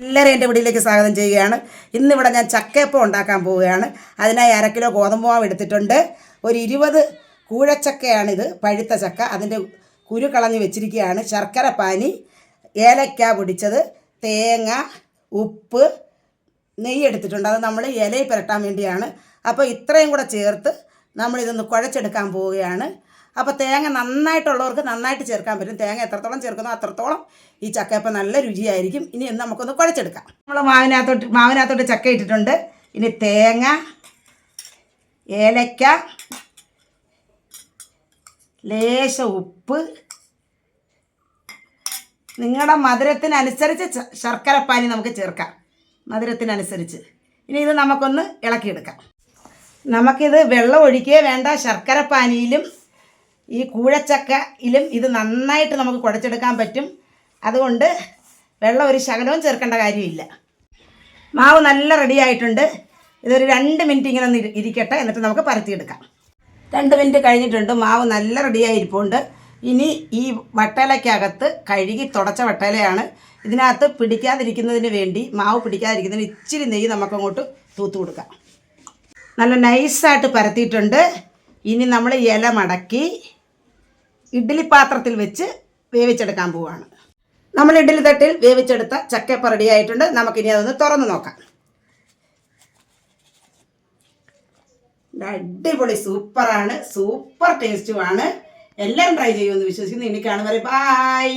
എല്ലാവരും എന്റെ വീട്ടിലേക്ക് സ്വാഗതം ചെയ്യുകയാണ്. ഇന്നിവിടെ ഞാൻ ചക്കയപ്പം ഉണ്ടാക്കാൻ പോവുകയാണ്. അതിനായി അര കിലോ ഗോതമ്പ് മാവ് എടുത്തിട്ടുണ്ട്. ഒരു ഇരുപത് കൂഴച്ചക്കയാണിത് പഴുത്ത ചക്ക. അതിന്റെ കുരു കളഞ്ഞ് വെച്ചിരിക്കുകയാണ്. ശർക്കര പാനി ഏലക്ക പൊടിച്ചത് തേങ്ങ ഉപ്പ് നെയ്യ് എടുത്തിട്ടുണ്ട്. അത് നമ്മൾ ഇലയിൽ പുരട്ടാൻ വേണ്ടിയാണ്. അപ്പോൾ ഇത്രയും കൂടെ ചേർത്ത് നമ്മളിതൊന്ന് കുഴച്ചെടുക്കാൻ പോവുകയാണ്. അപ്പോൾ തേങ്ങ നന്നായിട്ടുള്ളവർക്ക് നന്നായിട്ട് ചേർക്കാൻ പറ്റും. തേങ്ങ എത്രത്തോളം ചേർക്കുന്നോ അത്രത്തോളം ഈ ചക്കയപ്പം നല്ല രുചിയായിരിക്കും. ഇനി എന്ന് നമുക്കൊന്ന് കുഴച്ചെടുക്കാം. നമ്മൾ മാവിനകത്തോട്ട് മാവിനകത്തോട്ട് ചക്ക ഇട്ടിട്ടുണ്ട്. ഇനി തേങ്ങ ഏലക്ക ലേശ ഉപ്പ്. നിങ്ങളുടെ മധുരത്തിനനുസരിച്ച് ശർക്കര ശർക്കരപ്പാനി നമുക്ക് ചേർക്കാം. മധുരത്തിനനുസരിച്ച്. ഇനി ഇത് നമുക്കൊന്ന് ഇളക്കിയെടുക്കാം. നമുക്കിത് വെള്ളം ഒഴിക്കുകയോ വേണ്ട ശർക്കരപ്പാനിയിലും ഈ കൂഴച്ചക്കയിലും ഇത് നന്നായിട്ട് നമുക്ക് കുഴച്ചെടുക്കാൻ പറ്റും. അതുകൊണ്ട് വെള്ളം ഒരു ശകലവും ചേർക്കേണ്ട കാര്യമില്ല. മാവ് നല്ല റെഡി ആയിട്ടുണ്ട്. ഇതൊരു രണ്ട് മിനിറ്റ് ഇങ്ങനെ ഒന്ന് ഇരിക്കട്ടെ എന്നിട്ട് നമുക്ക് പരത്തിയെടുക്കാം. രണ്ട് മിനിറ്റ് കഴിഞ്ഞിട്ടുണ്ട്. മാവ് നല്ല റെഡിയായി ഇരിപ്പുണ്ട് ഇനി ഈ വട്ടയിലക്കകത്ത് കഴുകി തുടച്ച വട്ടയിലയാണ് ഇതിനകത്ത് പിടിക്കാതിരിക്കുന്നതിന് വേണ്ടി മാവ് പിടിക്കാതിരിക്കുന്നതിന് ഇച്ചിരി നെയ്യ് നമുക്കങ്ങോട്ട് തൂത്ത് കൊടുക്കാം. നല്ല നൈസായിട്ട് പരത്തിയിട്ടുണ്ട്. ഇനി നമ്മൾ ഇല മടക്കി ഇഡ്ഡലി പാത്രത്തിൽ വെച്ച് വേവിച്ചെടുക്കാൻ പോവുകയാണ് നമ്മൾ ഇഡ്ഡലി തട്ടിൽ വേവിച്ചെടുത്ത ചക്കയപ്പം റെഡി ആയിട്ടുണ്ട്. നമുക്കിനി അതൊന്ന് തുറന്ന് നോക്കാം. അടിപൊളി സൂപ്പറാണ് സൂപ്പർ ടേസ്റ്റുമാണ് എല്ലാവരും ട്രൈ ചെയ്യുമെന്ന് വിശ്വസിക്കുന്നു. ഇനി കാണും. വരെ ബായ്